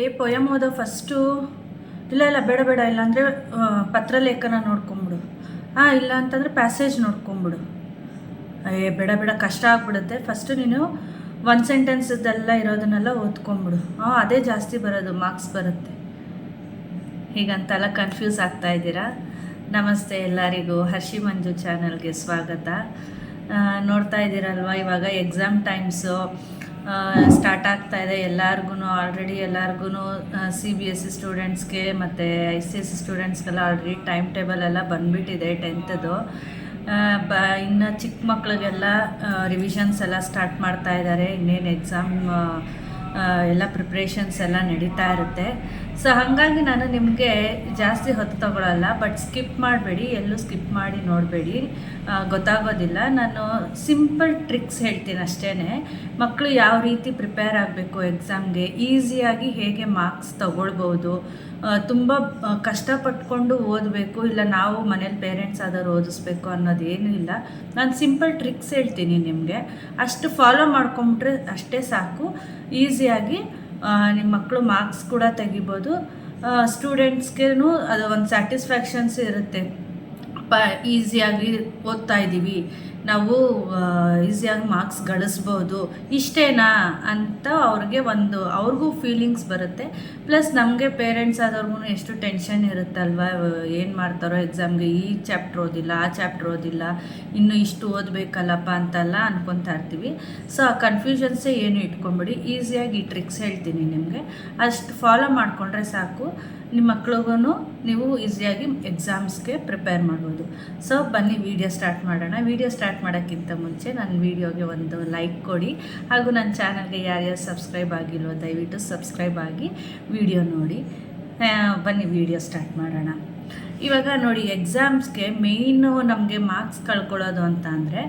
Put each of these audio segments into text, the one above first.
ಏ ಪೊಯಮ್ ಓದೋ ಫಸ್ಟು, ಇಲ್ಲ ಇಲ್ಲ, ಬೇಡ ಬೇಡ ಇಲ್ಲಾಂದರೆ ಪತ್ರಲೇಖನ ನೋಡ್ಕೊಂಬಿಡು. ಹಾಂ ಇಲ್ಲ ಅಂತಂದರೆ ಪ್ಯಾಸೇಜ್ ನೋಡ್ಕೊಂಬಿಡು. ಏ, ಬೇಡ ಬೇಡ, ಕಷ್ಟ ಆಗ್ಬಿಡುತ್ತೆ. ಫಸ್ಟು ನೀನು ಒನ್ ಸೆಂಟೆನ್ಸದೆಲ್ಲ ಇರೋದನ್ನೆಲ್ಲ ಓದ್ಕೊಂಬಿಡು. ಹಾಂ ಅದೇ ಜಾಸ್ತಿ ಬರೋದು ಮಾರ್ಕ್ಸ್ ಬರುತ್ತೆ. ಹೀಗಂತೆಲ್ಲ ಕನ್ಫ್ಯೂಸ್ ಆಗ್ತಾ ಇದ್ದೀರಾ? ನಮಸ್ತೆ ಎಲ್ಲರಿಗೂ. ಹರ್ಷಿ ಮಂಜು ಚಾನಲ್ಗೆ ಸ್ವಾಗತ. ನೋಡ್ತಾ ಇದ್ದೀರಲ್ವ? ಇವಾಗ ಎಕ್ಸಾಮ್ ಟೈಮ್ಸು ಸ್ಟಾರ್ಟ್ ಆಗ್ತಾ ಇದೆ. ಎಲ್ಲರಿಗೂ ಆಲ್ರೆಡಿ ಎಲ್ಲರಿಗೂ ಸಿ ಬಿ ಎಸ್ ಸಿ ಸ್ಟೂಡೆಂಟ್ಸ್ಗೆ ಮತ್ತು ಐ ಸಿ ಎಸ್ ಸಿ ಸ್ಟೂಡೆಂಟ್ಸ್ಗೆಲ್ಲ ಆಲ್ರೆಡಿ ಟೈಮ್ ಟೇಬಲ್ ಎಲ್ಲ ಬಂದುಬಿಟ್ಟಿದೆ ಟೆಂತದು ಬ, ಇನ್ನು ಚಿಕ್ಕ ಮಕ್ಕಳಿಗೆಲ್ಲ ರಿವಿಷನ್ಸ್ ಎಲ್ಲ ಸ್ಟಾರ್ಟ್ ಮಾಡ್ತಾ ಇದ್ದಾರೆ ಇನ್ನೇನು ಎಕ್ಸಾಮ್ ಎಲ್ಲ ಪ್ರಿಪ್ರೇಷನ್ಸ್ ಎಲ್ಲ ನಡೀತಾ ಇರುತ್ತೆ. ಸೊ ಹಾಗಾಗಿ ನಾನು ನಿಮಗೆ ಜಾಸ್ತಿ ಹೊತ್ತು ತಗೊಳ್ಳಲ್ಲ ಬಟ್ ಸ್ಕಿಪ್ ಮಾಡಬೇಡಿ, ಎಲ್ಲೂ ಸ್ಕಿಪ್ ಮಾಡಿ ನೋಡಬೇಡಿ. ಗೊತ್ತಾಗೋದಿಲ್ಲ. ನಾನು ಸಿಂಪಲ್ ಟ್ರಿಕ್ಸ್ ಹೇಳ್ತೀನಿ ಅಷ್ಟೇ ಮಕ್ಕಳು ಯಾವ ರೀತಿ ಪ್ರಿಪೇರ್ ಆಗಬೇಕು ಎಕ್ಸಾಮ್ಗೆ ಈಸಿಯಾಗಿ ಹೇಗೆ ಮಾರ್ಕ್ಸ್ ತಗೊಳ್ಬೋದು ತುಂಬ ಕಷ್ಟಪಟ್ಕೊಂಡು ಓದಬೇಕು, ಇಲ್ಲ ನಾವು ಮನೇಲಿ ಪೇರೆಂಟ್ಸ್ ಆದವ್ರು ಓದಿಸ್ಬೇಕು ಅನ್ನೋದೇನೂ ಇಲ್ಲ. ನಾನು ಸಿಂಪಲ್ ಟ್ರಿಕ್ಸ್ ಹೇಳ್ತೀನಿ ನಿಮಗೆ. ಅಷ್ಟು ಫಾಲೋ ಮಾಡ್ಕೊಂಬಿಟ್ರೆ ಅಷ್ಟೇ ಸಾಕು. ಈಸಿಯಾಗಿ ನಿಮ್ಮ ಮಕ್ಕಳು ಮಾರ್ಕ್ಸ್ ಕೂಡ ತೆಗಿಬೋದು. ಸ್ಟೂಡೆಂಟ್ಸ್ಗೂ ಅದು ಒಂದು ಸ್ಯಾಟಿಸ್ಫ್ಯಾಕ್ಷನ್ಸ್ ಇರುತ್ತೆ. ಪ ಈಸಿಯಾಗಿ ಓದ್ತಾ ಇದ್ದೀವಿ. ನಾವು ಈಸಿಯಾಗಿ ಮಾರ್ಕ್ಸ್ ಗಳಿಸ್ಬೋದು. ಇಷ್ಟೇನಾ ಅಂತ ಅವ್ರಿಗೆ ಒಂದು, ಅವ್ರಿಗೂ ಫೀಲಿಂಗ್ಸ್ ಬರುತ್ತೆ. ಪ್ಲಸ್ ನಮಗೆ ಪೇರೆಂಟ್ಸ್ ಆದವ್ರಿಗೂ ಎಷ್ಟು ಟೆನ್ಷನ್ ಇರುತ್ತಲ್ವ, ಏನು ಮಾಡ್ತಾರೋ ಎಕ್ಸಾಮ್ಗೆ ಈ ಚಾಪ್ಟರ್ ಓದಿಲ್ಲ, ಆ ಚಾಪ್ಟರ್ ಓದಿಲ್ಲ, ಇನ್ನು ಇಷ್ಟು ಓದಬೇಕಲ್ಲಪ್ಪ ಅಂತೆಲ್ಲ ಅನ್ಕೊತಾ ಇರ್ತೀವಿ. ಸೊ ಆ ಕನ್ಫ್ಯೂಷನ್ಸೇ ಏನು ಇಟ್ಕೊಂಬಿಡಿ ಈಸಿಯಾಗಿ ಈ ಟ್ರಿಕ್ಸ್ ಹೇಳ್ತೀನಿ ನಿಮಗೆ. ಅಷ್ಟು ಫಾಲೋ ಮಾಡಿಕೊಂಡ್ರೆ ಸಾಕು. ನಿಮ್ಮ ಮಕ್ಳಿಗೂ ನೀವು ಈಸಿಯಾಗಿ ಎಕ್ಸಾಮ್ಸ್ಗೆ ಪ್ರಿಪೇರ್ ಮಾಡ್ಬೋದು. ಸೊ ಬನ್ನಿ ವಿಡಿಯೋ ಸ್ಟಾರ್ಟ್ ಮಾಡೋಣ. ವಿಡಿಯೋ ಸ್ಟಾರ್ಟ್ ಮಾಡೋಕ್ಕಿಂತ ಮುಂಚೆ ನನ್ನ ವಿಡಿಯೋಗೆ ಒಂದು ಲೈಕ್ ಕೊಡಿ. ಹಾಗೂ ನನ್ನ ಚಾನಲ್ಗೆ ಯಾರ್ಯಾರು ಸಬ್ಸ್ಕ್ರೈಬ್ ಆಗಿಲ್ವೋ ದಯವಿಟ್ಟು ಸಬ್ಸ್ಕ್ರೈಬ್ ಆಗಿ ವಿಡಿಯೋ ನೋಡಿ. ಬನ್ನಿ ವಿಡಿಯೋ ಸ್ಟಾರ್ಟ್ ಮಾಡೋಣ. ಇವಾಗ ನೋಡಿ ಎಕ್ಸಾಮ್ಸ್ಗೆ ಮೇಯ್ನು ನಮಗೆ ಮಾರ್ಕ್ಸ್ ಕಳ್ಕೊಳ್ಳೋದು ಅಂತ ಅಂದರೆ,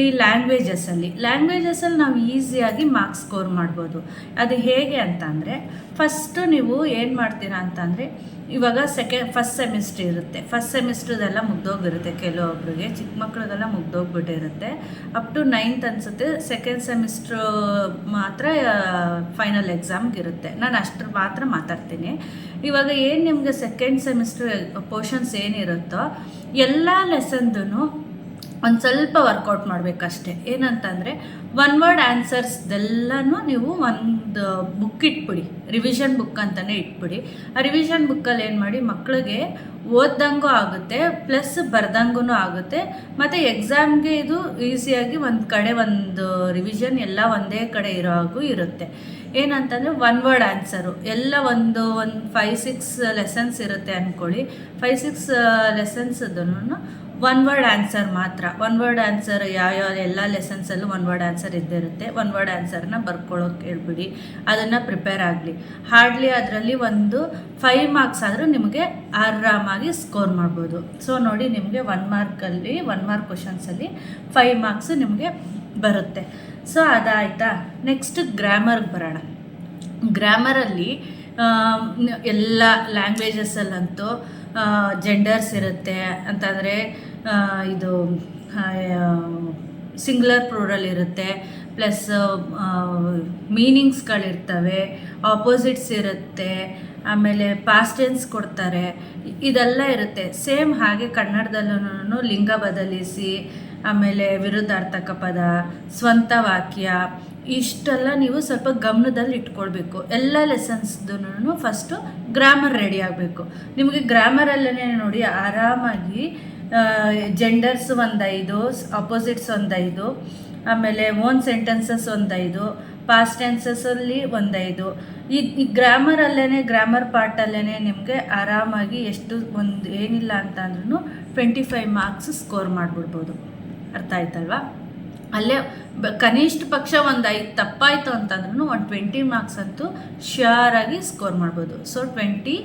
ಈ ಲ್ಯಾಂಗ್ವೇಜಸಲ್ಲಿ ಲ್ಯಾಂಗ್ವೇಜಸಲ್ಲಿ ನಾವು ಈಸಿಯಾಗಿ ಮಾರ್ಕ್ಸ್ ಸ್ಕೋರ್ ಮಾಡ್ಬೋದು. ಅದು ಹೇಗೆ ಅಂತ ಅಂದರೆ ಫಸ್ಟು ನೀವು ಏನು ಮಾಡ್ತೀರಾ ಅಂತಂದರೆ ಇವಾಗ ಸೆಕೆಂಡ್ ಫಸ್ಟ್ ಸೆಮಿಸ್ಟ್ರ್ ಇರುತ್ತೆ. ಫಸ್ಟ್ ಸೆಮಿಸ್ಟ್ರದೆಲ್ಲ ಮುಗ್ದೋಗಿರುತ್ತೆ ಕೆಲವೊಬ್ರಿಗೆ ಚಿಕ್ಕ ಮಕ್ಳಿಗೆಲ್ಲ ಮುಗ್ದೋಗ್ಬಿಟ್ಟಿರುತ್ತೆ. ಅಪ್ ಟು ನೈನ್ತ್ ಅನಿಸುತ್ತೆ. ಸೆಕೆಂಡ್ ಸೆಮಿಸ್ಟ್ರು ಮಾತ್ರ ಫೈನಲ್ ಎಕ್ಸಾಮ್ಗೆ ಇರುತ್ತೆ ನಾನು ಅಷ್ಟ್ರ ಮಾತ್ರ ಮಾತಾಡ್ತೀನಿ. ಇವಾಗ ಏನು ನಿಮಗೆ ಸೆಕೆಂಡ್ ಸೆಮಿಸ್ಟ್ರ್ ಪೋರ್ಷನ್ಸ್ ಏನಿರುತ್ತೋ, ಎಲ್ಲ ಲೆಸನ್ದು ಒಂದು ಸ್ವಲ್ಪ ವರ್ಕೌಟ್ ಮಾಡಬೇಕಷ್ಟೆ. ಏನಂತಂದರೆ ಒನ್ ವರ್ಡ್ ಆನ್ಸರ್ಸ್ದೆಲ್ಲನೂ ನೀವು ಒಂದು ಬುಕ್ ಇಟ್ಬಿಡಿ. ರಿವಿಷನ್ ಬುಕ್ ಅಂತಲೇ ಇಟ್ಬಿಡಿ. ಆ ರಿವಿಷನ್ ಬುಕ್ಕಲ್ಲಿ ಏನು ಮಾಡಿ ಮಕ್ಕಳಿಗೆ ಓದ್ದಂಗೂ ಆಗುತ್ತೆ ಪ್ಲಸ್ ಬರ್ದಂಗೂ ಆಗುತ್ತೆ. ಮತ್ತು ಎಕ್ಸಾಮ್ಗೆ ಇದು ಈಸಿಯಾಗಿ ಒಂದು ಕಡೆ ಒಂದು ರಿವಿಷನ್ ಎಲ್ಲ ಒಂದೇ ಕಡೆ ಇರೋ ಹಾಗೂ ಇರುತ್ತೆ. ಏನಂತಂದರೆ ಒನ್ ವರ್ಡ್ ಆನ್ಸರು ಎಲ್ಲ ಒಂದು ಒಂದು ಫೈವ್ ಸಿಕ್ಸ್ ಲೆಸನ್ಸ್ ಇರುತ್ತೆ ಅಂದ್ಕೊಳ್ಳಿ ಫೈವ್ ಸಿಕ್ಸ್ ಲೆಸನ್ಸ್ದನ್ನು ಒನ್ ವರ್ಡ್ ಆನ್ಸರ್ ಮಾತ್ರ. ಒನ್ ವರ್ಡ್ ಆನ್ಸರ್ ಯಾವ್ಯಾವ ಎಲ್ಲ ಲೆಸನ್ಸಲ್ಲೂ ಒನ್ ವರ್ಡ್ ಆನ್ಸರ್ ಇದ್ದೇ ಇರುತ್ತೆ. ಒನ್ ವರ್ಡ್ ಆನ್ಸರ್ನ ಬರ್ಕೊಳ್ಳೋಕೆ ಹೇಳ್ಬಿಡಿ. ಅದನ್ನು ಪ್ರಿಪೇರ್ ಆಗಲಿ. ಹಾರ್ಡ್ಲಿ ಅದರಲ್ಲಿ ಒಂದು ಫೈವ್ ಮಾರ್ಕ್ಸ್ ಆದರೂ ನಿಮಗೆ ಆರಾಮಾಗಿ ಸ್ಕೋರ್ ಮಾಡ್ಬೋದು. ಸೊ ನೋಡಿ ನಿಮಗೆ ಒನ್ ಮಾರ್ಕಲ್ಲಿ ಒನ್ ಮಾರ್ಕ್ ಕ್ವಶನ್ಸಲ್ಲಿ ಫೈವ್ ಮಾರ್ಕ್ಸ್ ನಿಮಗೆ ಬರುತ್ತೆ. ಸೊ ಅದಾಯಿತಾ? ನೆಕ್ಸ್ಟ್ ಗ್ರಾಮರ್ಗೆ ಬರೋಣ. ಗ್ರಾಮರಲ್ಲಿ ಎಲ್ಲ ಲ್ಯಾಂಗ್ವೇಜಸ್ಸಲ್ಲಂತೂ ಜೆಂಡರ್ಸ್ ಇರುತ್ತೆ. ಅಂತಂದರೆ ಇದು ಸಿಂಗ್ಯುಲರ್ ಪ್ರೂರಲ್ ಇರುತ್ತೆ ಪ್ಲಸ್ ಮೀನಿಂಗ್ಸ್ಗಳಿರ್ತವೆ ಆಪೋಸಿಟ್ಸ್ ಇರುತ್ತೆ, ಆಮೇಲೆ ಪಾಸ್ಟೆನ್ಸ್ ಕೊಡ್ತಾರೆ, ಇದೆಲ್ಲ ಇರುತ್ತೆ. ಸೇಮ್ ಹಾಗೆ ಕನ್ನಡದಲ್ಲೂ ಲಿಂಗ ಬದಲಿಸಿ, ಆಮೇಲೆ ವಿರುದ್ಧಾರ್ಥಕ ಪದ, ಸ್ವಂತ ವಾಕ್ಯ, ಇಷ್ಟೆಲ್ಲ ನೀವು ಸ್ವಲ್ಪ ಗಮನದಲ್ಲಿ ಇಟ್ಕೊಳ್ಬೇಕು. ಎಲ್ಲ ಲೆಸನ್ಸ್ದೂ ಫಸ್ಟು ಗ್ರಾಮರ್ ರೆಡಿ ಆಗಬೇಕು. ನಿಮಗೆ ಗ್ರಾಮರಲ್ಲೇ ನೋಡಿ ಆರಾಮಾಗಿ ಜೆಂಡರ್ಸ್ ಒಂದೈದು ಅಪೋಸಿಟ್ಸ್ ಒಂದೈದು, ಆಮೇಲೆ ಓನ್ ಸೆಂಟೆನ್ಸಸ್ ಒಂದೈದು ಪಾಸ್ಟ್ ಟೆನ್ಸಸ್ಸಲ್ಲಿ ಒಂದೈದು. ಈ ಈ ಗ್ರಾಮರಲ್ಲೇ ಗ್ರಾಮರ್ ಪಾರ್ಟಲ್ಲೇ ನಿಮಗೆ ಆರಾಮಾಗಿ ಎಷ್ಟು ಒಂದು ಏನಿಲ್ಲ ಅಂತ ಅಂದ್ರೂ ಟ್ವೆಂಟಿ ಫೈವ್ ಮಾರ್ಕ್ಸ್ ಸ್ಕೋರ್ ಮಾಡಿಬಿಡ್ಬೋದು. ಅರ್ಥ ಆಯ್ತಲ್ವಾ? ಅಲ್ಲೇ ಕನಿಷ್ಠ ಪಕ್ಷ ಒಂದು ಐದು ತಪ್ಪಾಯಿತು ಅಂತಂದ್ರೂ ಒಂದು ಟ್ವೆಂಟಿ ಮಾರ್ಕ್ಸ್ ಅಂತೂ ಆಗಿ ಸ್ಕೋರ್ ಮಾಡ್ಬೋದು. ಸೊ ಟ್ವೆಂಟಿ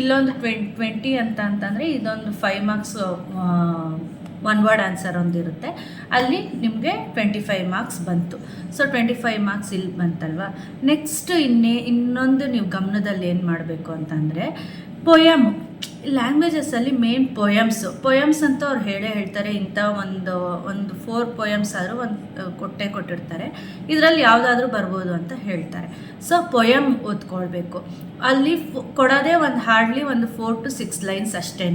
ಇಲ್ಲೊಂದು ಟ್ವೆಂಟ್ ಟ್ವೆಂಟಿ ಅಂತ ಅಂತಂದರೆ ಇದೊಂದು five marks one word answer ಒಂದಿರುತ್ತೆ. ಅಲ್ಲಿ ನಿಮಗೆ ಟ್ವೆಂಟಿ ಫೈವ್ ಮಾರ್ಕ್ಸ್ ಬಂತು. ಸೊ ಟ್ವೆಂಟಿ ಫೈವ್ ಮಾರ್ಕ್ಸ್ ಇಲ್ಲಿ ಬಂತಲ್ವ? ನೆಕ್ಸ್ಟ್ ಇನ್ನೇ, ಇನ್ನೊಂದು ನೀವು ಗಮನದಲ್ಲಿ ಏನು ಮಾಡಬೇಕು ಅಂತಂದರೆ, ಪೊಯಮ್. ಲ್ಯಾಂಗ್ವೇಜಸಲ್ಲಿ ಮೇನ್ ಪೊಯಮ್ಸ್ ಪೊಯಮ್ಸ್ ಅಂತ ಅವ್ರು ಹೇಳೇ ಹೇಳ್ತಾರೆ, ಇಂಥ ಒಂದು ಒಂದು ಫೋರ್ ಪೊಯಮ್ಸ್ ಆದರೂ ಒಂದು ಕೊಟ್ಟೆ ಕೊಟ್ಟಿರ್ತಾರೆ. ಇದರಲ್ಲಿ ಯಾವುದಾದ್ರೂ ಬರ್ಬೋದು ಅಂತ ಹೇಳ್ತಾರೆ. ಸೊ ಪೊಯಮ್ ಓದ್ಕೊಳ್ಬೇಕು. ಅಲ್ಲಿ ಕೊಡೋದೇ ಒಂದು ಹಾರ್ಡ್ಲಿ ಒಂದು ಫೋರ್ ಟು ಸಿಕ್ಸ್ ಲೈನ್ಸ್ ಅಷ್ಟೇ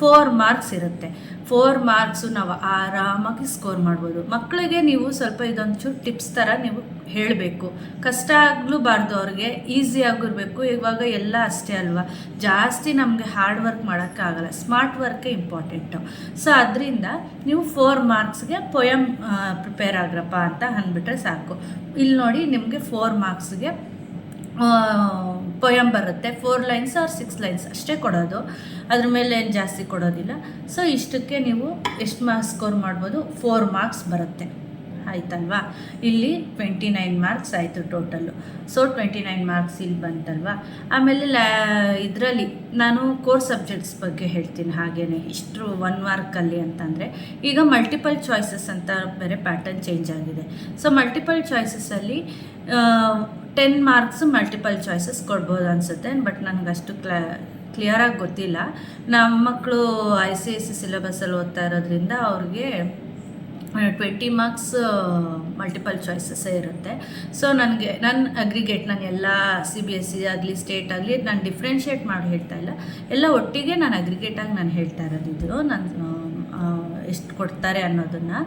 ಫೋರ್ ಮಾರ್ಕ್ಸ್ ಇರುತ್ತೆ. ಫೋರ್ ಮಾರ್ಕ್ಸು ನಾವು ಆರಾಮಾಗಿ ಸ್ಕೋರ್ ಮಾಡ್ಬೋದು. ಮಕ್ಕಳಿಗೆ ನೀವು ಸ್ವಲ್ಪ ಇದೊಂಚೂರು ಟಿಪ್ಸ್ ಥರ ನೀವು ಹೇಳಬೇಕು. ಕಷ್ಟ ಆಗಲೂಬಾರ್ದು ಅವ್ರಿಗೆ ಈಸಿ ಆಗಿರಬೇಕು. ಇವಾಗ ಎಲ್ಲ ಅಷ್ಟೇ ಅಲ್ವಾ? ಜಾಸ್ತಿ ನಮಗೆ ಹಾರ್ಡ್ ವರ್ಕ್ ಮಾಡೋಕ್ಕಾಗಲ್ಲ ಸ್ಮಾರ್ಟ್ ವರ್ಕೇ ಇಂಪಾರ್ಟೆಂಟು ಸೊ ಅದರಿಂದ ನೀವು ಫೋರ್ ಮಾರ್ಕ್ಸ್ಗೆ ಪೊಯಮ್ ಪ್ರಿಪೇರ್ ಆಗ್ರಪ್ಪ ಅಂತ ಅಂದ್ಬಿಟ್ರೆ ಸಾಕು. ಇಲ್ಲಿ ನೋಡಿ ನಿಮಗೆ ಫೋರ್ ಮಾರ್ಕ್ಸ್ಗೆ ಪೊಯಮ್ ಬರುತ್ತೆ. Four lines or six lines ಅಷ್ಟೇ ಕೊಡೋದು. ಅದ್ರ ಮೇಲೆ ಏನು ಜಾಸ್ತಿ ಕೊಡೋದಿಲ್ಲ. ಸೊ ಇಷ್ಟಕ್ಕೆ ನೀವು ಎಷ್ಟು ಮಾರ್ಕ್ಸ್ ಸ್ಕೋರ್ ಮಾಡ್ಬೋದು? ಫೋರ್ ಮಾರ್ಕ್ಸ್ ಬರುತ್ತೆ. ಆಯ್ತಲ್ವಾ? ಇಲ್ಲಿ ಟ್ವೆಂಟಿ ನೈನ್ ಮಾರ್ಕ್ಸ್ ಆಯಿತು total so twenty nine marks ಇಲ್ಲಿ ಬಂತಲ್ವಾ? ಆಮೇಲೆ ಲ್ಯಾ ಇದರಲ್ಲಿ ನಾನು ಕೋರ್ ಸಬ್ಜೆಕ್ಟ್ಸ್ ಬಗ್ಗೆ ಹೇಳ್ತೀನಿ ಹಾಗೇ ಇಷ್ಟು ಒನ್ ಮಾರ್ಕಲ್ಲಿ ಅಂತಂದರೆ, ಈಗ ಮಲ್ಟಿಪಲ್ ಚಾಯ್ಸಸ್ ಅಂತ ಬೇರೆ ಪ್ಯಾಟರ್ನ್ ಚೇಂಜ್ ಆಗಿದೆ. ಸೊ ಮಲ್ಟಿಪಲ್ ಚಾಯ್ಸಸಲ್ಲಿ ಟೆನ್ ಮಾರ್ಕ್ಸ್ ಮಲ್ಟಿಪಲ್ ಚಾಯ್ಸಸ್ ಕೊಡ್ಬೋದು ಅನಿಸುತ್ತೆ. ಬಟ್ ನನಗೆ ಅಷ್ಟು ಕ್ಲಾ ಕ್ಲಿಯರಾಗಿ ಗೊತ್ತಿಲ್ಲ. ನಮ್ಮ ಮಕ್ಕಳು ಐ ಸಿ ಐ ಸಿ ಸಿಲೆಬಸಲ್ಲಿ ಓದ್ತಾ ಇರೋದ್ರಿಂದ ಅವ್ರಿಗೆ ಟ್ವೆಂಟಿ ಮಾರ್ಕ್ಸ್ ಮಲ್ಟಿಪಲ್ ಚಾಯ್ಸಸ್ಸೇ ಇರುತ್ತೆ. ಸೊ ನನಗೆ ನನ್ನ ಅಗ್ರಿಗೇಟ್ ನಾನು ಎಲ್ಲ ಸಿ ಬಿ ಎಸ್ ಸಿ ಆಗಲಿ ಸ್ಟೇಟ್ ಆಗಲಿ, ನಾನು ಡಿಫ್ರೆನ್ಷಿಯೇಟ್ ಮಾಡಿ ಹೇಳ್ತಾ ಇಲ್ಲ. ಎಲ್ಲ ಒಟ್ಟಿಗೆ ನಾನು ಅಗ್ರಿಗೇಟಾಗಿ ನಾನು ಹೇಳ್ತಾ ಇರೋದು ಇದು. ನಾನು ಎಷ್ಟು ಕೊಡ್ತಾರೆ ಅನ್ನೋದನ್ನು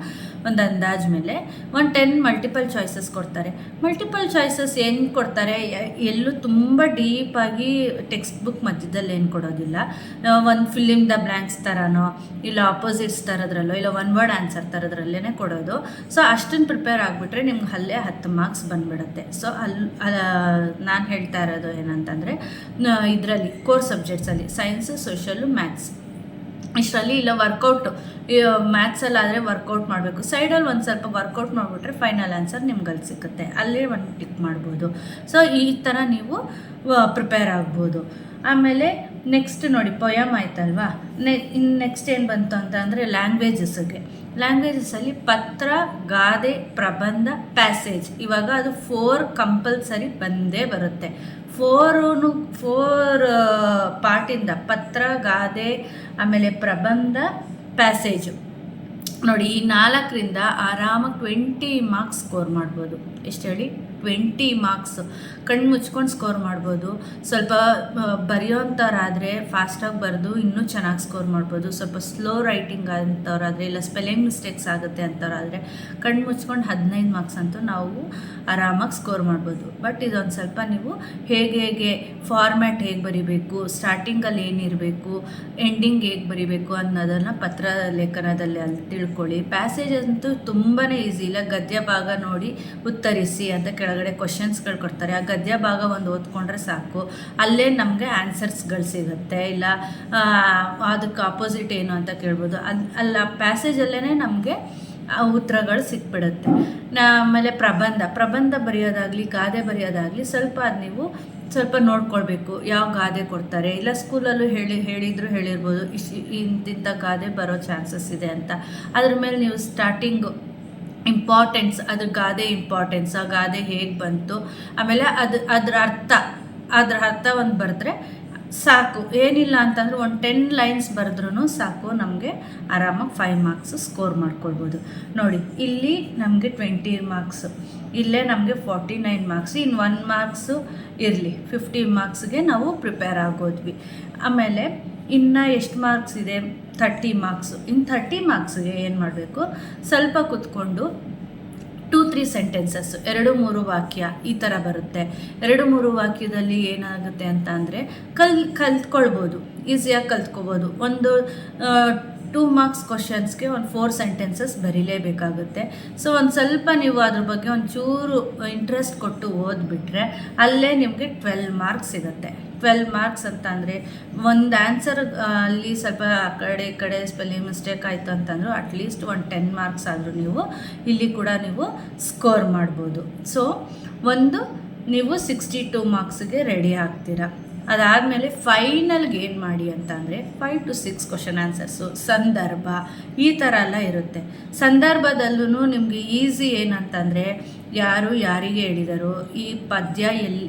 ಒಂದು ಅಂದಾಜ್ ಮೇಲೆ ಒಂದು ಟೆನ್ ಮಲ್ಟಿಪಲ್ ಚಾಯ್ಸಸ್ ಕೊಡ್ತಾರೆ. ಮಲ್ಟಿಪಲ್ ಚಾಯ್ಸಸ್ ಏನು ಕೊಡ್ತಾರೆ? ಎಲ್ಲೂ ತುಂಬ ಡೀಪಾಗಿ ಟೆಕ್ಸ್ಟ್ ಬುಕ್ ಮಧ್ಯದಲ್ಲಿ ಏನು ಕೊಡೋದಿಲ್ಲ. ಒಂದು ಫಿಲಿಮ್ ದ ಬ್ಲ್ಯಾಂಕ್ಸ್ ಥರನೋ ಇಲ್ಲ ಆಪೋಸಿಟ್ಸ್ ಥರದ್ರಲ್ಲೋ ಇಲ್ಲ ಒನ್ ವರ್ಡ್ ಆನ್ಸರ್ ಥರದ್ರಲ್ಲೇ ಕೊಡೋದು. ಸೊ ಅಷ್ಟನ್ನು ಪ್ರಿಪೇರ್ ಆಗಿಬಿಟ್ರೆ ನಿಮ್ಗೆ ಅಲ್ಲೇ ಹತ್ತು ಮಾರ್ಕ್ಸ್ ಬಂದ್ಬಿಡುತ್ತೆ. ಸೊ ಅಲ್ಲಿ ನಾನು ಹೇಳ್ತಾ ಇರೋದು ಏನಂತಂದರೆ ಇದರಲ್ಲಿ ಕೋರ್ ಸಬ್ಜೆಕ್ಟ್ಸಲ್ಲಿ ಸೈನ್ಸು ಸೋಷಲು ಮ್ಯಾಥ್ಸ್ ಇಷ್ಟರಲ್ಲಿ ಇಲ್ಲ ವರ್ಕೌಟ್ ಮ್ಯಾಥ್ಸಲ್ಲಿ ಆದರೆ ವರ್ಕೌಟ್ ಮಾಡಬೇಕು. ಸೈಡಲ್ಲಿ ಒಂದು ಸ್ವಲ್ಪ ವರ್ಕೌಟ್ ಮಾಡಿಬಿಟ್ರೆ ಫೈನಲ್ ಆನ್ಸರ್ ನಿಮ್ಗೆ ಅಲ್ಲಿ ಸಿಗುತ್ತೆ ಅಲ್ಲೇ ಒಂದು ಟಿಕ್ ಮಾಡ್ಬೋದು. ಸೊ ಈ ಥರ ನೀವು ಪ್ರಿಪೇರ್ ಆಗ್ಬೋದು. ಆಮೇಲೆ ನೆಕ್ಸ್ಟ್ ನೋಡಿ ಪೊಯಮ್ ಆಯ್ತಲ್ವಾ? ನೆ ಇನ್ನು ನೆಕ್ಸ್ಟ್ ಏನು ಬಂತು ಅಂತ ಅಂದರೆ ಲ್ಯಾಂಗ್ವೇಜಸ್ಗೆ ಲ್ಯಾಂಗ್ವೇಜಸಲ್ಲಿ ಪತ್ರ, ಗಾದೆ, ಪ್ರಬಂಧ ಪ್ಯಾಸೇಜ್ ಇವಾಗ ಅದು ಫೋರ್ ಕಂಪಲ್ಸರಿ ಬಂದೇ ಬರುತ್ತೆ. ಫೋರು ಫೋರ್ ಪಾರ್ಟಿಂದ ಪತ್ರ, ಗಾದೆ, ಆಮೇಲೆ ಪ್ರಬಂಧ ಪ್ಯಾಸೇಜು ನೋಡಿ ಈ ನಾಲ್ಕರಿಂದ ಆರಾಮಾಗಿ ಟ್ವೆಂಟಿ ಮಾರ್ಕ್ಸ್ ಸ್ಕೋರ್ ಮಾಡ್ಬೋದು. ಎಷ್ಟು ಹೇಳಿ? ಟ್ವೆಂಟಿ ಮಾರ್ಕ್ಸ್ ಕಣ್ಣು ಮುಚ್ಕೊಂಡು ಸ್ಕೋರ್ ಮಾಡ್ಬೋದು. ಸ್ವಲ್ಪ ಬರೆಯೋಂಥವ್ರಾದರೆ ಫಾಸ್ಟಾಗಿ ಬರೆದು ಇನ್ನೂ ಚೆನ್ನಾಗಿ ಸ್ಕೋರ್ ಮಾಡ್ಬೋದು. ಸ್ವಲ್ಪ ಸ್ಲೋ ರೈಟಿಂಗ್ ಅಂಥವ್ರಾದರೆ ಇಲ್ಲ ಸ್ಪೆಲ್ಲಿಂಗ್ ಮಿಸ್ಟೇಕ್ಸ್ ಆಗುತ್ತೆ ಅಂಥವ್ರಾದರೆ ಕಣ್ಣು ಮುಚ್ಕೊಂಡು ಹದಿನೈದು ಮಾರ್ಕ್ಸ್ ಅಂತೂ ನಾವು ಆರಾಮಾಗಿ ಸ್ಕೋರ್ ಮಾಡ್ಬೋದು. ಬಟ್ ಇದೊಂದು ಸ್ವಲ್ಪ ನೀವು ಹೇಗೆ ಹೇಗೆ ಫಾರ್ಮ್ಯಾಟ್ ಹೇಗೆ ಬರಿಬೇಕು ಸ್ಟಾರ್ಟಿಂಗಲ್ಲಿ ಏನಿರಬೇಕು ಎಂಡಿಂಗ್ ಹೇಗೆ ಬರಿಬೇಕು ಅನ್ನೋದನ್ನು ಪತ್ರ ಲೇಖನದಲ್ಲಿ ಅಲ್ಲಿ ತಿಳ್ಕೊಳ್ಳಿ. ಪ್ಯಾಸೇಜ್ ಅಂತೂ ತುಂಬಾ ಈಸಿ ಇಲ್ಲ. ಗದ್ಯ ಭಾಗ ನೋಡಿ ಉತ್ತರಿಸಿ ಅಂತ ಕೆಳಗಡೆ ಕ್ವಶನ್ಸ್ಗಳು ಕೊಡ್ತಾರೆ. ಆ ಗದ್ಯ ಭಾಗ ಒಂದು ಓದ್ಕೊಂಡ್ರೆ ಸಾಕು. ಅಲ್ಲೇ ನಮಗೆ ಆನ್ಸರ್ಸ್ಗಳು ಸಿಗುತ್ತೆ. ಇಲ್ಲ ಅದಕ್ಕೆ ಆಪೋಸಿಟ್ ಏನು ಅಂತ ಕೇಳ್ಬೋದು. ಅದು ಅಲ್ಲ ಪ್ಯಾಸೇಜಲ್ಲೇ ನಮಗೆ ಉತ್ತರಗಳು ಸಿಕ್ಬಿಡುತ್ತೆ. ಆಮೇಲೆ ಪ್ರಬಂಧ. ಪ್ರಬಂಧ ಬರೆಯೋದಾಗಲಿ, ಗಾದೆ ಬರೆಯೋದಾಗಲಿ ಸ್ವಲ್ಪ ಅದು ನೀವು ಸ್ವಲ್ಪ ನೋಡ್ಕೊಳ್ಬೇಕು. ಯಾವ ಗಾದೆ ಕೊಡ್ತಾರೆ? ಇಲ್ಲ ಸ್ಕೂಲಲ್ಲೂ ಹೇಳಿ, ಹೇಳಿದ್ರು ಹೇಳಿರ್ಬೋದು ಇಶ್ ಇಂತಿಂಥ ಗಾದೆ ಬರೋ ಚಾನ್ಸಸ್ ಇದೆ ಅಂತ. ಅದ್ರ ಮೇಲೆ ನೀವು ಸ್ಟಾರ್ಟಿಂಗು ಇಂಪಾರ್ಟೆನ್ಸ್ ಅದ್ರ ಗಾದೆ ಇಂಪಾರ್ಟೆನ್ಸ್ ಆ ಗಾದೆ ಹೇಗೆ ಬಂತು? ಆಮೇಲೆ ಅದು, ಅದ್ರ ಅರ್ಥ ಅದ್ರ ಅರ್ಥ ಒಂದು ಬರೆದ್ರೆ ಸಾಕು. ಏನಿಲ್ಲ ಅಂತಂದ್ರೆ ಒಂದು ಟೆನ್ ಲೈನ್ಸ್ ಬರೆದ್ರೂ ಸಾಕು, ನಮಗೆ ಆರಾಮಾಗಿ ಫೈವ್ ಮಾರ್ಕ್ಸ್ ಸ್ಕೋರ್ ಮಾಡ್ಕೊಳ್ಬೋದು. ನೋಡಿ, ಇಲ್ಲಿ ನಮಗೆ ಟ್ವೆಂಟಿ ಮಾರ್ಕ್ಸ್ ಇಲ್ಲೇ ನಮಗೆ ಫಾರ್ಟಿ ನೈನ್ ಮಾರ್ಕ್ಸ್ ಇನ್ನು ಒನ್ ಮಾರ್ಕ್ಸು ಇರಲಿ ಫಿಫ್ಟಿ ಮಾರ್ಕ್ಸ್ಗೆ ನಾವು ಪ್ರಿಪೇರ್ ಆಗೋದ್ವಿ. ಆಮೇಲೆ ಇನ್ನು ಎಷ್ಟು ಮಾರ್ಕ್ಸ್ ಇದೆ? ಥರ್ಟಿ ಮಾರ್ಕ್ಸು ಇನ್ನು ಥರ್ಟಿ ಮಾರ್ಕ್ಸ್ಗೆ ಏನು ಮಾಡಬೇಕು? ಸ್ವಲ್ಪ ಕುತ್ಕೊಂಡು ಟೂ ತ್ರೀ ಸೆಂಟೆನ್ಸಸ್ ಎರಡು, ಮೂರು ವಾಕ್ಯ ಈ ಥರ ಬರುತ್ತೆ. ಎರಡು, ಮೂರು ವಾಕ್ಯದಲ್ಲಿ ಏನಾಗುತ್ತೆ ಅಂತ ಅಂದರೆ ಕಲ್, ಕಲ್ತ್ಕೊಳ್ಬೋದು. ಈಸಿಯಾಗಿ ಕಲ್ತ್ಕೋಬೋದು. ಒಂದು ಟೂ ಮಾರ್ಕ್ಸ್ ಕ್ವಶನ್ಸ್ಗೆ ಒಂದು ಫೋರ್ ಸೆಂಟೆನ್ಸಸ್ ಬರೀಲೇಬೇಕಾಗುತ್ತೆ. ಸೊ ಒಂದು ಸ್ವಲ್ಪ ನೀವು ಅದ್ರ ಬಗ್ಗೆ ಒಂದು ಚೂರು ಇಂಟ್ರೆಸ್ಟ್ ಕೊಟ್ಟು ಓದ್ಬಿಟ್ರೆ ಅಲ್ಲೇ ನಿಮಗೆ ಟ್ವೆಲ್ ಮಾರ್ಕ್ಸ್ ಸಿಗುತ್ತೆ. ಟ್ವೆಲ್ ಮಾರ್ಕ್ಸ್ ಅಂತ ಅಂದರೆ ಒಂದು ಆನ್ಸರ್ ಅಲ್ಲಿ ಸ್ವಲ್ಪ ಆ ಕಡೆ ಈ ಕಡೆ ಸ್ಪೆಲ್ಲಿಂಗ್ ಮಿಸ್ಟೇಕ್ ಆಯಿತು ಅಂತಂದ್ರು ಅಟ್ಲೀಸ್ಟ್ ಒಂದು ಟೆನ್ ಮಾರ್ಕ್ಸ್ ಆದರೂ ನೀವು ಇಲ್ಲಿ ಕೂಡ ನೀವು ಸ್ಕೋರ್ ಮಾಡ್ಬೋದು. ಸೊ ಒಂದು, ನೀವು ಸಿಕ್ಸ್ಟಿ ಟೂ ಮಾರ್ಕ್ಸ್ಗೆ ರೆಡಿ ಆಗ್ತೀರಾ. ಅದಾದಮೇಲೆ ಫೈನಲ್ಗೆ ಏನು ಮಾಡಿ ಅಂತ ಅಂದರೆ five to six question answers ಸಂದರ್ಭ, ಈ ಥರ ಎಲ್ಲ ಇರುತ್ತೆ. ಸಂದರ್ಭದಲ್ಲೂ ನಿಮಗೆ ಈಸಿ ಏನಂತಂದರೆ ಯಾರು ಯಾರಿಗೆ ಹೇಳಿದರು? ಈ ಪದ್ಯ ಎಲ್ಲಿ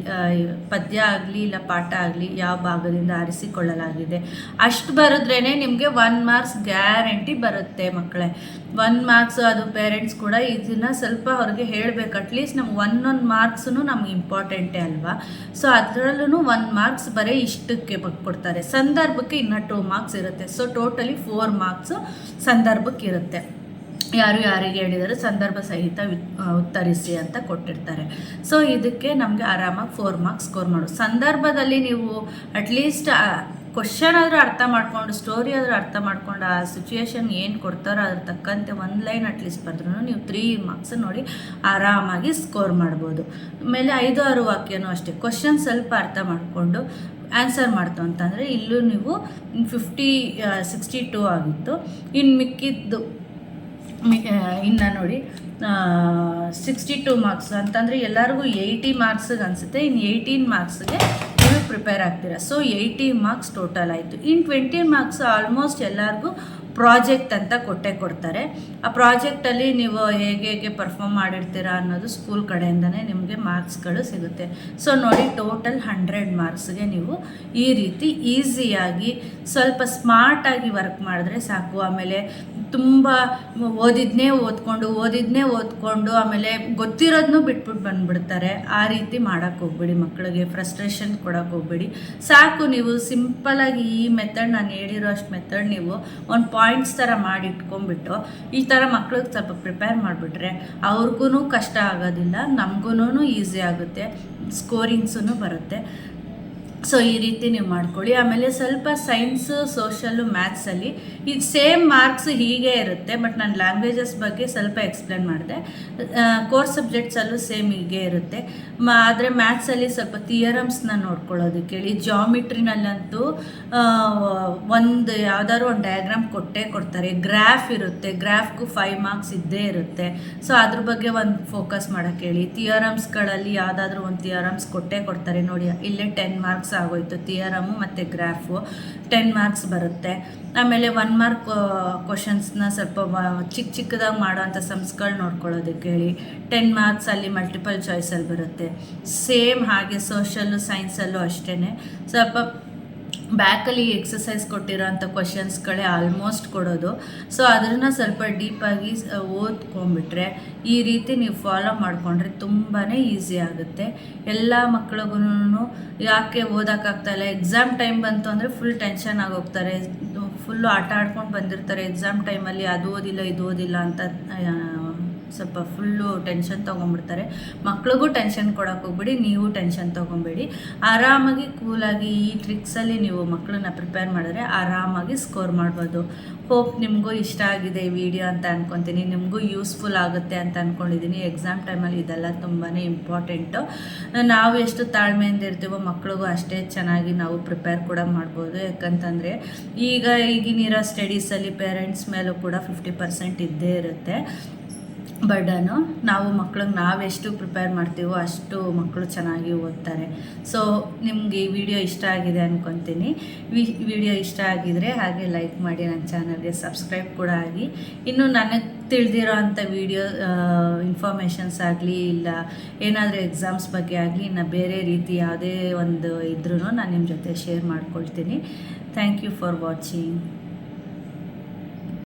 ಪದ್ಯ ಆಗಲಿ ಇಲ್ಲ ಪಾಠ ಆಗಲಿ ಯಾವ ಭಾಗದಿಂದ ಆರಿಸಿಕೊಳ್ಳಲಾಗಿದೆ? ಅಷ್ಟು ಬರೆದ್ರೇ ನಿಮಗೆ ಒನ್ ಮಾರ್ಕ್ಸ್ ಗ್ಯಾರಂಟಿ ಬರುತ್ತೆ ಮಕ್ಕಳೇ. ಒನ್ ಮಾರ್ಕ್ಸ್ ಅದು ಪೇರೆಂಟ್ಸ್ ಕೂಡ ಇದನ್ನು ಸ್ವಲ್ಪ ಅವ್ರಿಗೆ ಹೇಳಬೇಕು. ಅಟ್ಲೀಸ್ಟ್ ನಮ್ಗೆ ಒನ್ ಒನ್ ಮಾರ್ಕ್ಸೂ ನಮ್ಗೆ ಇಂಪಾರ್ಟೆಂಟೇ ಅಲ್ವಾ? ಸೊ ಅದರಲ್ಲೂ ಒನ್ ಮಾರ್ಕ್ಸ್ ಬರೀ ಇಷ್ಟಕ್ಕೆ ಕೊಡ್ತಾರೆ. ಸಂದರ್ಭಕ್ಕೆ ಇನ್ನೂ ಟೂ ಮಾರ್ಕ್ಸ್ ಇರುತ್ತೆ. ಸೊ ಟೋಟಲಿ ಫೋರ್ ಮಾರ್ಕ್ಸು ಸಂದರ್ಭಕ್ಕೆ ಇರುತ್ತೆ. ಯಾರು ಯಾರಿಗೆ ಹೇಳಿದರೆ ಸಂದರ್ಭ ಸಹಿತ ಉತ್ತರಿಸಿ ಅಂತ ಕೊಟ್ಟಿರ್ತಾರೆ. ಸೊ ಇದಕ್ಕೆ ನಮಗೆ ಆರಾಮಾಗಿ ಫೋರ್ ಮಾರ್ಕ್ಸ್ ಸ್ಕೋರ್ ಮಾಡು. ಸಂದರ್ಭದಲ್ಲಿ ನೀವು ಅಟ್ಲೀಸ್ಟ್ ಕ್ವಶನ್ ಆದರೂ ಅರ್ಥ ಮಾಡ್ಕೊಂಡು ಸ್ಟೋರಿ ಆದರೂ ಅರ್ಥ ಮಾಡ್ಕೊಂಡು, ಆ ಸಿಚುಯೇಷನ್ ಏನು ಕೊಡ್ತಾರೋ ಅದ್ರ ತಕ್ಕಂತೆ ಒಂದು ಲೈನ್ ಅಟ್ಲೀಸ್ಟ್ ಬರೆದ್ರೂ ನೀವು ತ್ರೀ ಮಾರ್ಕ್ಸ್ ನೋಡಿ ಆರಾಮಾಗಿ ಸ್ಕೋರ್ ಮಾಡ್ಬೋದು. ಆಮೇಲೆ ಐದು, ಆರು ವಾಕ್ಯನೂ ಅಷ್ಟೇ. ಕ್ವಶನ್ ಸ್ವಲ್ಪ ಅರ್ಥ ಮಾಡಿಕೊಂಡು ಆನ್ಸರ್ ಮಾಡ್ತು ಅಂತಂದರೆ ಇಲ್ಲೂ ನೀವು ಫಿಫ್ಟಿ ಸಿಕ್ಸ್ಟಿ ಟೂ ಆಗಿತ್ತು. ಇನ್ನು ಮಿಕ್ಕಿದ್ದು ಇನ್ನು ನೋಡಿ ಸಿಕ್ಸ್ಟಿ ಟೂ ಮಾರ್ಕ್ಸ್ ಅಂತಂದರೆ ಎಲ್ಲರಿಗೂ ಏಯ್ಟಿ ಮಾರ್ಕ್ಸಿಗೆ ಅನಿಸುತ್ತೆ. ಇನ್ನು ಏಯ್ಟೀನ್ ಮಾರ್ಕ್ಸ್ಗೆ ನೀವು ಪ್ರಿಪೇರ್ ಆಗ್ತೀರಾ. ಸೊ ಏಯ್ಟಿ ಮಾರ್ಕ್ಸ್ ಟೋಟಲ್ ಆಯಿತು. ಇನ್ನು ಟ್ವೆಂಟಿ ಮಾರ್ಕ್ಸ್ ಆಲ್ಮೋಸ್ಟ್ ಎಲ್ಲರಿಗೂ ಪ್ರಾಜೆಕ್ಟ್ ಅಂತ ಕೊಟ್ಟೆ ಕೊಡ್ತಾರೆ. ಆ ಪ್ರಾಜೆಕ್ಟಲ್ಲಿ ನೀವು ಹೇಗೆ ಹೇಗೆ ಪರ್ಫಾಮ್ ಮಾಡಿರ್ತೀರಾ ಅನ್ನೋದು ಸ್ಕೂಲ್ ಕಡೆಯಿಂದನೇ ನಿಮಗೆ ಮಾರ್ಕ್ಸ್ಗಳು ಸಿಗುತ್ತೆ. ಸೊ ನೋಡಿ ಟೋಟಲ್ ಹಂಡ್ರೆಡ್ ಮಾರ್ಕ್ಸ್ಗೆ ನೀವು ಈ ರೀತಿ ಈಸಿಯಾಗಿ ಸ್ವಲ್ಪ ಸ್ಮಾರ್ಟಾಗಿ ವರ್ಕ್ ಮಾಡಿದ್ರೆ ಸಾಕು. ಆಮೇಲೆ ತುಂಬ ಓದಿದ್ನೇ ಓದ್ಕೊಂಡು ಓದಿದ್ನೇ ಓದ್ಕೊಂಡು, ಆಮೇಲೆ ಗೊತ್ತಿರೋದನ್ನೂ ಬಿಟ್ಬಿಟ್ಟು ಬಂದ್ಬಿಡ್ತಾರೆ. ಆ ರೀತಿ ಮಾಡೋಕ್ಕೆ ಹೋಗ್ಬೇಡಿ ಮಕ್ಕಳಿಗೆ ಫ್ರಸ್ಟ್ರೇಷನ್ ಕೊಡೋಕ್ಕೆ ಹೋಗ್ಬೇಡಿ. ಸಾಕು ನೀವು ಸಿಂಪಲಾಗಿ ಈ ಮೆಥಡ್ ನಾನು ಹೇಳಿರೋ ಅಷ್ಟು ಮೆಥಡ್ ನೀವು ಒಂದು ಪಾಯಿಂಟ್ಸ್ ಥರ ಮಾಡಿ ಇಟ್ಕೊಂಡ್ಬಿಟ್ಟು, ಈ ಥರ ಮಕ್ಳಿಗೆ ಸ್ವಲ್ಪ ಪ್ರಿಪೇರ್ ಮಾಡಿಬಿಟ್ರೆ ಅವ್ರಿಗೂ ಕಷ್ಟ ಆಗೋದಿಲ್ಲ ನಮಗೂ ಈಸಿ ಆಗುತ್ತೆ ಸ್ಕೋರಿಂಗ್ಸೂ ಬರುತ್ತೆ. ಸೊ ಈ ರೀತಿ ನೀವು ಮಾಡ್ಕೊಳ್ಳಿ. ಆಮೇಲೆ ಸ್ವಲ್ಪ ಸೈನ್ಸು ಸೋಷಲ್ಲು ಮ್ಯಾಥ್ಸಲ್ಲಿ ಇದು ಸೇಮ್ ಮಾರ್ಕ್ಸ್ ಹೀಗೆ ಇರುತ್ತೆ ಬಟ್ ನಾನು ಲ್ಯಾಂಗ್ವೇಜಸ್ ಬಗ್ಗೆ ಸ್ವಲ್ಪ ಎಕ್ಸ್ಪ್ಲೇನ್ ಮಾಡಿದೆ. ಕೋರ್ಸ್ ಸಬ್ಜೆಕ್ಟ್ಸಲ್ಲೂ ಸೇಮ್ ಹೀಗೆ ಇರುತ್ತೆ. ಮ, ಆದರೆ ಮ್ಯಾಥ್ಸಲ್ಲಿ ಸ್ವಲ್ಪ ಥಿಯರಮ್ಸ್ನ ನೋಡ್ಕೊಳ್ಳೋದಕ್ಕೆ ಹೇಳಿ ಜಾಮಿಟ್ರಿನಲ್ಲಂತೂ ಒಂದು ಯಾವುದಾದ್ರು ಒಂದು ಡಯಾಗ್ರಾಮ್ ಕೊಟ್ಟೇ ಕೊಡ್ತಾರೆ. ಗ್ರಾಫ್ ಇರುತ್ತೆ. ಗ್ರಾಫ್ಗೂ ಫೈವ್ ಮಾರ್ಕ್ಸ್ ಇದ್ದೇ ಇರುತ್ತೆ. ಸೊ ಅದ್ರ ಬಗ್ಗೆ ಒಂದು ಫೋಕಸ್ ಮಾಡೋಕ್ಕೆ ಹೇಳಿ. ಥಿಯರಮ್ಸ್ಗಳಲ್ಲಿ ಯಾವುದಾದ್ರೂ ಒಂದು ಥಿಯರಮ್ಸ್ ಕೊಟ್ಟೇ ಕೊಡ್ತಾರೆ. ನೋಡಿ, ಇಲ್ಲೇ ಟೆನ್ ಮಾರ್ಕ್ಸ್ ಆಗೋಯ್ತು ಥಿಯರಮು ಮತ್ತು ಗ್ರಾಫು ಟೆನ್ ಮಾರ್ಕ್ಸ್ ಬರುತ್ತೆ. ಆಮೇಲೆ ಒನ್ ಮಾರ್ಕ್ ಕ್ವಶನ್ಸ್ನ ಸ್ವಲ್ಪ ಚಿಕ್ಕ ಚಿಕ್ಕದಾಗಿ ಮಾಡೋವಂಥ ಸಮ್ಸ್ಗಳು ನೋಡ್ಕೊಳ್ಳೋದಕ್ಕೆ ಹೇಳಿ ಟೆನ್ ಮಾರ್ಕ್ಸ್ ಅಲ್ಲಿ ಮಲ್ಟಿಪಲ್ ಚಾಯ್ಸಲ್ಲಿ ಬರುತ್ತೆ. ಸೇಮ್ ಹಾಗೆ ಸೋಷಲ್ಲು ಸೈನ್ಸಲ್ಲೂ ಅಷ್ಟೇ ಸ್ವಲ್ಪ ಬ್ಯಾಕಲ್ಲಿ ಎಕ್ಸಸೈಸ್ ಕೊಟ್ಟಿರೋಂಥ ಕ್ವಶನ್ಸ್ಗಳೇ ಆಲ್ಮೋಸ್ಟ್ ಕೊಡೋದು. ಸೊ ಅದನ್ನು ಸ್ವಲ್ಪ ಡೀಪಾಗಿ ಓದ್ಕೊಂಬಿಟ್ರೆ ಈ ರೀತಿ ನೀವು ಫಾಲೋ ಮಾಡಿಕೊಂಡ್ರೆ ತುಂಬಾ ಈಸಿ ಆಗುತ್ತೆ. ಎಲ್ಲ ಮಕ್ಳಿಗೂ ಯಾಕೆ ಓದೋಕ್ಕಾಗ್ತಾಯಿಲ್ಲ ಎಕ್ಸಾಮ್ ಟೈಮ್ ಬಂತು ಅಂದರೆ ಫುಲ್ ಟೆನ್ಷನ್ ಆಗೋಗ್ತಾರೆ. ಫುಲ್ಲು ಆಟ ಆಡ್ಕೊಂಡು ಬಂದಿರ್ತಾರೆ. ಎಕ್ಸಾಮ್ ಟೈಮಲ್ಲಿ ಅದು ಓದಿಲ್ಲ, ಇದು ಓದಿಲ್ಲ ಅಂತ ಸ್ವಲ್ಪ ಫುಲ್ಲು ಟೆನ್ಷನ್ ತೊಗೊಂಡ್ಬಿಡ್ತಾರೆ. ಮಕ್ಳಿಗೂ ಟೆನ್ಷನ್ ಕೊಡೋಕೆ ಹೋಗ್ಬೇಡಿ, ನೀವು ಟೆನ್ಷನ್ ತೊಗೊಬೇಡಿ. ಆರಾಮಾಗಿ ಕೂಲಾಗಿ ಈ ಟ್ರಿಕ್ಸಲ್ಲಿ ನೀವು ಮಕ್ಕಳನ್ನ ಪ್ರಿಪೇರ್ ಮಾಡಿದ್ರೆ ಆರಾಮಾಗಿ ಸ್ಕೋರ್ ಮಾಡ್ಬೋದು. ಹೋಪ್ ನಿಮಗೂ ಇಷ್ಟ ಆಗಿದೆ ಈ ವಿಡಿಯೋ ಅಂತ ಅನ್ಕೊತೀನಿ. ನಿಮಗೂ ಯೂಸ್ಫುಲ್ ಆಗುತ್ತೆ ಅಂತ ಅಂದ್ಕೊಂಡಿದ್ದೀನಿ ಎಕ್ಸಾಮ್ ಟೈಮಲ್ಲಿ ಇದೆಲ್ಲ ತುಂಬಾ ಇಂಪಾರ್ಟೆಂಟು ನಾವು ಎಷ್ಟು ತಾಳ್ಮೆಯಿಂದ ಇರ್ತೀವೋ ಮಕ್ಳಿಗೂ ಅಷ್ಟೇ ಚೆನ್ನಾಗಿ ನಾವು ಪ್ರಿಪೇರ್ ಕೂಡ ಮಾಡ್ಬೋದು. ಯಾಕಂತಂದರೆ ಈಗ ಈಗಿನಿರೋ ಸ್ಟಡೀಸಲ್ಲಿ ಪೇರೆಂಟ್ಸ್ ಮೇಲೂ ಕೂಡ ಫಿಫ್ಟಿ ಪರ್ಸೆಂಟ್ ಇದ್ದೇ ಇರುತ್ತೆ. ಬರ್ಡನು ನಾವು ಮಕ್ಳಿಗೆ ನಾವೆಷ್ಟು ಪ್ರಿಪೇರ್ ಮಾಡ್ತೀವೋ ಅಷ್ಟು ಮಕ್ಕಳು ಚೆನ್ನಾಗಿ ಓದ್ತಾರೆ. ಸೊ ನಿಮಗೆ ಈ ವಿಡಿಯೋ ಇಷ್ಟ ಆಗಿದೆ ಅಂದ್ಕೊತೀನಿ ವಿಡಿಯೋ ಇಷ್ಟ ಆಗಿದರೆ ಹಾಗೆ ಲೈಕ್ ಮಾಡಿ ನನ್ನ ಚಾನಲ್ಗೆ ಸಬ್ಸ್ಕ್ರೈಬ್ ಕೂಡ ಆಗಿ. ಇನ್ನು ನನಗೆ ತಿಳಿದಿರೋ ಅಂಥ ವಿಡಿಯೋ ಇನ್ಫಾರ್ಮೇಷನ್ಸ್ ಆಗಲಿ ಇಲ್ಲ ಏನಾದರೂ ಎಕ್ಸಾಮ್ಸ್ ಬಗ್ಗೆ ಆಗಲಿ ಇನ್ನು ಬೇರೆ ರೀತಿ ಯಾವುದೇ ಒಂದು ಇದ್ರೂ ನಾನು ನಿಮ್ಮ ಜೊತೆ ಶೇರ್ ಮಾಡ್ಕೊಳ್ತೀನಿ. Thank you for watching